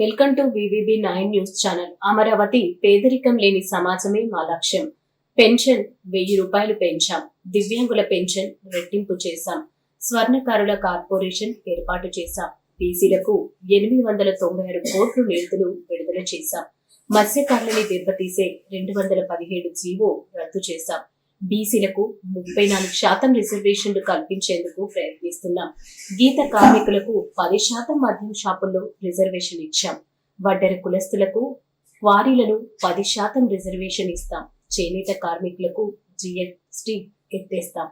Welcome to VVB nine news channel. Amaravati పేదరికం లేని సమాజమే మా లక్ష్యం. పెన్షన్ వెయ్యి రూపాయలు పెంచాం. దివ్యాంగుల పెన్షన్ రెట్టింపు చేశాం. స్వర్ణకారుల కార్పొరేషన్ ఏర్పాటు చేశాం. బీసీలకు ఎనిమిది వందల తొంభై ఆరు కోట్లు నిధులు విడుదల చేశాం. మత్స్యకారులని దెబ్బతీసే రెండు వందల పదిహేడు జీవో రద్దు చేశాం. బీసీలకు ముప్పై నాలుగు శాతం రిజర్వేషన్లు కల్పించేందుకు ప్రయత్నిస్తున్నాం. గీత కార్మికులకు పది శాతం మద్యం షాపుల్లో రిజర్వేషన్ ఇచ్చాం. వడ్డర కులస్తులకు క్వారీలను పది శాతం రిజర్వేషన్ ఇస్తాం. చేనేత కార్మికులకు జిఎస్టి ఎత్తేస్తాం.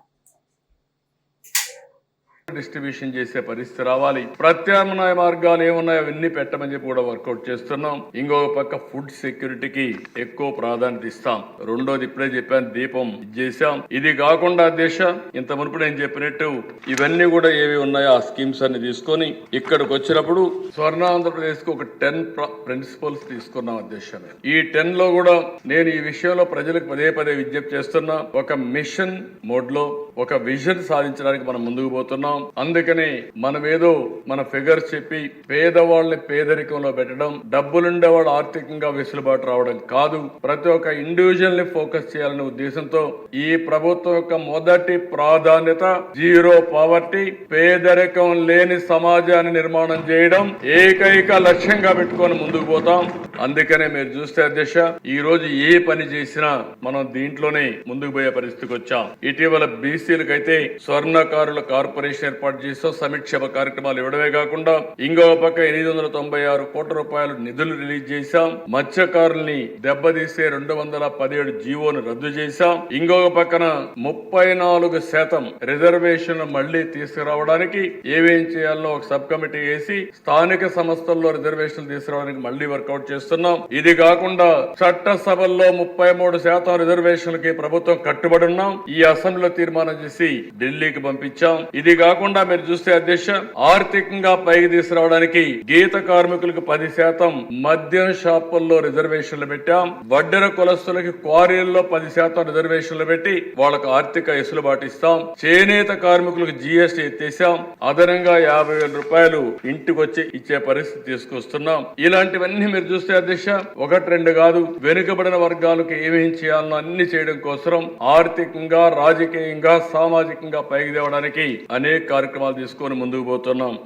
డిస్ట్రిబ్యూషన్ చేసే పరిస్థితి రావాలి. ప్రత్యామ్నాయ మార్గాలు ఏమున్నాయో అవన్నీ పెట్టమని చెప్పి కూడా వర్కౌట్ చేస్తున్నాం. ఇంకొక పక్క ఫుడ్ సెక్యూరిటీకి ఎక్కువ ప్రాధాన్యత ఇస్తాం. రెండోది ఇప్పుడే చెప్పాను దీపం చేశాం. ఇది కాకుండా దేశ ఇంత మునుపు నేను చెప్పినట్టు ఇవన్నీ కూడా ఏవి ఉన్నాయో ఆ స్కీమ్స్ అన్ని తీసుకొని ఇక్కడికి వచ్చినప్పుడు స్వర్ణ ఆంధ్రప్రదేశ్కు ఒక టెన్ ప్రిన్సిపల్స్ తీసుకున్నాం అధ్యక్షమే ఈ టెన్లో కూడా నేను ఈ విషయంలో ప్రజలకు పదే పదే విజ్ఞప్తి చేస్తున్నా. ఒక మిషన్ మోడ్లో ఒక విజన్ సాధించడానికి మనం ముందుకు పోతున్నాం. అందుకని మనమేదో మన ఫిగర్స్ చెప్పి పేదవాళ్ళని పేదరికంలో పెట్టడం డబ్బులుండే వాళ్ళు ఆర్థికంగా వెసులుబాటు రావడం కాదు. ప్రతి ఒక్క ఇండివిజువల్ని ఫోకస్ చేయాలనే ఉద్దేశంతో ఈ ప్రభుత్వం యొక్క మొదటి ప్రాధాన్యత జీరో పావర్టీ పేదరికం లేని సమాజాన్ని నిర్మాణం చేయడం ఏకైక లక్ష్యంగా పెట్టుకొని ముందుకు పోతాం. అందుకనే మీరు చూస్తే అధ్యక్ష ఈ రోజు ఏ పని చేసినా మనం దీంట్లోనే ముందుకు పోయే పరిస్థితికి వచ్చాం. ఇటీవల బీసీ అయితే స్వర్ణకారుల కార్పొరేషన్ ఏర్పాటు చేస్తూ సమీక్ష కార్యక్రమాలు ఇవ్వడమే కాకుండా ఇంకో పక్క ఎనిమిది వందల తొంభై ఆరు కోట్ల రూపాయలు నిధులు రిలీజ్ చేశాం. మత్స్యకారుల్ని దెబ్బతీసే రెండు వందల పదిహేడు జీవోను రద్దు చేశాం. ఇంకొక పక్కన ముప్పై నాలుగు శాతం రిజర్వేషన్ మళ్ళీ తీసుకురావడానికి ఏమేం చేయాలో ఒక సబ్ కమిటీ వేసి స్థానిక సంస్థల్లో రిజర్వేషన్లు తీసుకురావడానికి మళ్ళీ వర్కౌట్ చేస్తున్నాం. ఇది కాకుండా చట్టసభల్లో ముప్పై మూడు శాతం రిజర్వేషన్లకి ప్రభుత్వం కట్టుబడి ఉన్నాం. ఈ అసెంబ్లీలో తీర్మానం చేసి ఢిల్లీకి పంపించాం. ఇది కాకుండా మీరు చూస్తే అధ్యక్ష ఆర్థికంగా పైకి తీసుకురావడానికి గీత కార్మికులకు పది శాతం మద్యం షాపుల్లో రిజర్వేషన్లు పెట్టాం. వడ్డెర కులస్తులకి క్వారీల్లో పది శాతం రిజర్వేషన్లు పెట్టి వాళ్ళకు ఆర్థిక ఎసులుబాటు ఇస్తాం. చేనేత కార్మికులకు జీఎస్టీ ఎత్తేసాం. అదనంగా యాభై వేల రూపాయలు ఇంటికి వచ్చి ఇచ్చే పరిస్థితి తీసుకొస్తున్నాం. ఇలాంటివన్నీ మీరు చూస్తే అధ్యక్ష ఒకటి రెండు కాదు వెనుకబడిన వర్గాలకు ఏమేం చేయాలన్నా అన్ని చేయడం కోసం ఆర్థికంగా రాజకీయంగా సామాజికంగా పైకి తేవడానికి అనేక కార్యక్రమాలు తీసుకొని ముందుకు పోతున్నాం.